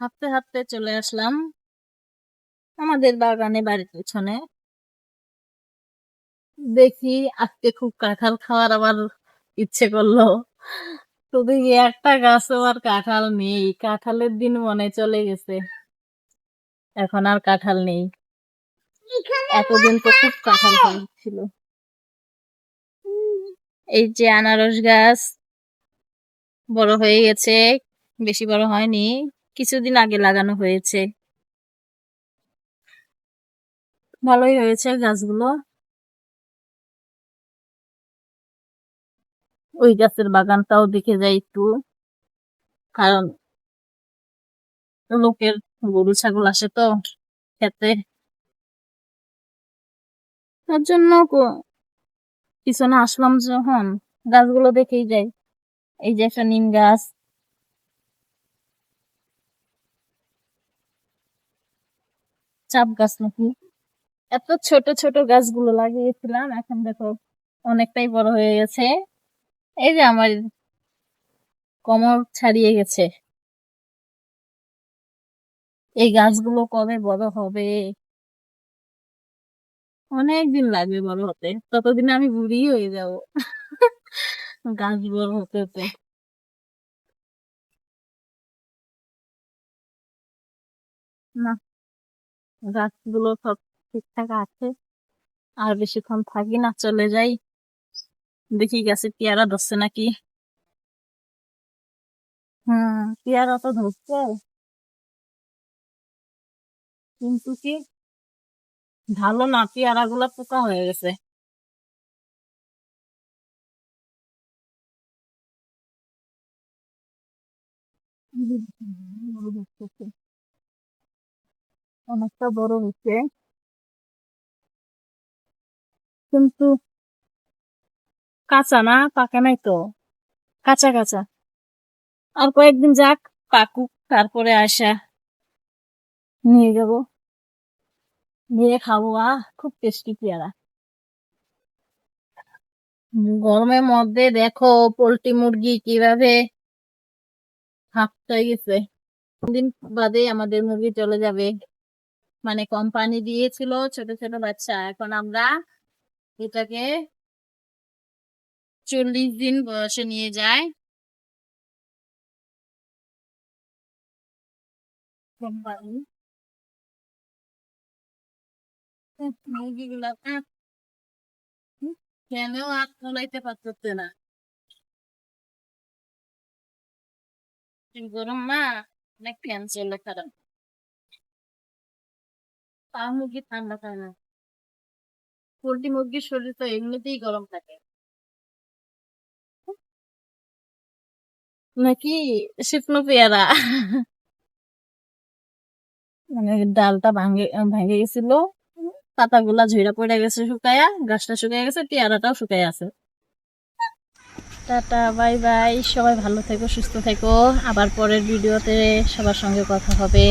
হাঁটতে হাঁটতে চলে আসলাম আমাদের বাগানে বাড়ির পেছনে। দেখি আজকে খুব কাঁঠাল খাওয়ার আবার ইচ্ছে করল। তো দেখি একটা গাছও আর কাঁঠাল নেই কাঁঠালের দিন মনে চলে গেছে। এখন আর কাঁঠাল নেই। এতদিন তো খুব কাঁঠাল ছিল এই যে আনারস গাছ বড় হয়ে গেছে বেশি বড় হয়নি। কিছুদিন আগে লাগানো হয়েছে। ভালোই হয়েছে গাছগুলো। ওই গাছের বাগানটাও দেখে যাই একটু। কারণ লোকের গরু, ছাগল আসে তো খেতে। তার জন্য পিছনে আসলাম যখন, গাছগুলো দেখেই যাই। এই যে একটা নিম গাছ চাপ গাছ নাকি? এত ছোট ছোট গাছগুলো লাগিয়েছিলাম, এখন দেখো অনেকটাই বড় হয়ে গেছে। এই যে আমার কোমর ছাড়িয়ে গেছে। এই গাছগুলো কবে বড় হবে? অনেক দিন লাগবে বড় হতে। ততদিনে আমি বুড়ি হয়ে যাব। গাছ বড় হতে হতে। না। গাছগুলো সব ঠিকঠাক আছে আর বেশিক্ষণ থাকি না চলে যাই দেখি গাছে পেয়ারা ধরছে নাকি হুম পেয়ারা তো ধরছে কিন্তু কি ভালো না পেয়ারা গুলা পোকা হয়ে গেছে হচ্ছে। অনেকটা বড় হচ্ছে কিন্তু কাঁচা না, পাকে নাই তো। কাঁচা কাঁচা। আর কয়েকদিন যাক, পাকুক, তারপরে আসা। নিয়ে যাব। নিয়ে খাব, আহ, খুব টেস্টি পেয়ারা। গরমের মধ্যে দেখো, পোলট্রি মুরগি কীভাবে হাঁপতে গেছে। দিন বাদে আমাদের মুরগি চলে যাবে। মানে কোম্পানি দিয়েছিল ছোট ছোট বাচ্চা। এখন আমরা এটাকে চল্লিশ দিন বয়সে নিয়ে যায় কোম্পানি মুরগিগুলা পারতেছে না? গরম না অনেক ফ্যান চলে খারাপ? তাও মুরগি ঠান্ডা খায় না? পোল্ট্রি মুরগির শরীর তো এমনিতেই গরম থাকে। নাকি শুকনো পেয়ারা? মানে ডালটা ভাঙে, ভেঙে গেছিল, পাতাগুলা ঝইরা পড়ে গেছে শুকায়া, গাছটা শুকায় গেছে, পেয়ারাটাও শুকায় আছে। টাটা, বাই বাই, সবাই ভালো থেকো, সুস্থ থেকো। আবার পরের ভিডিওতে সবার সঙ্গে কথা হবে।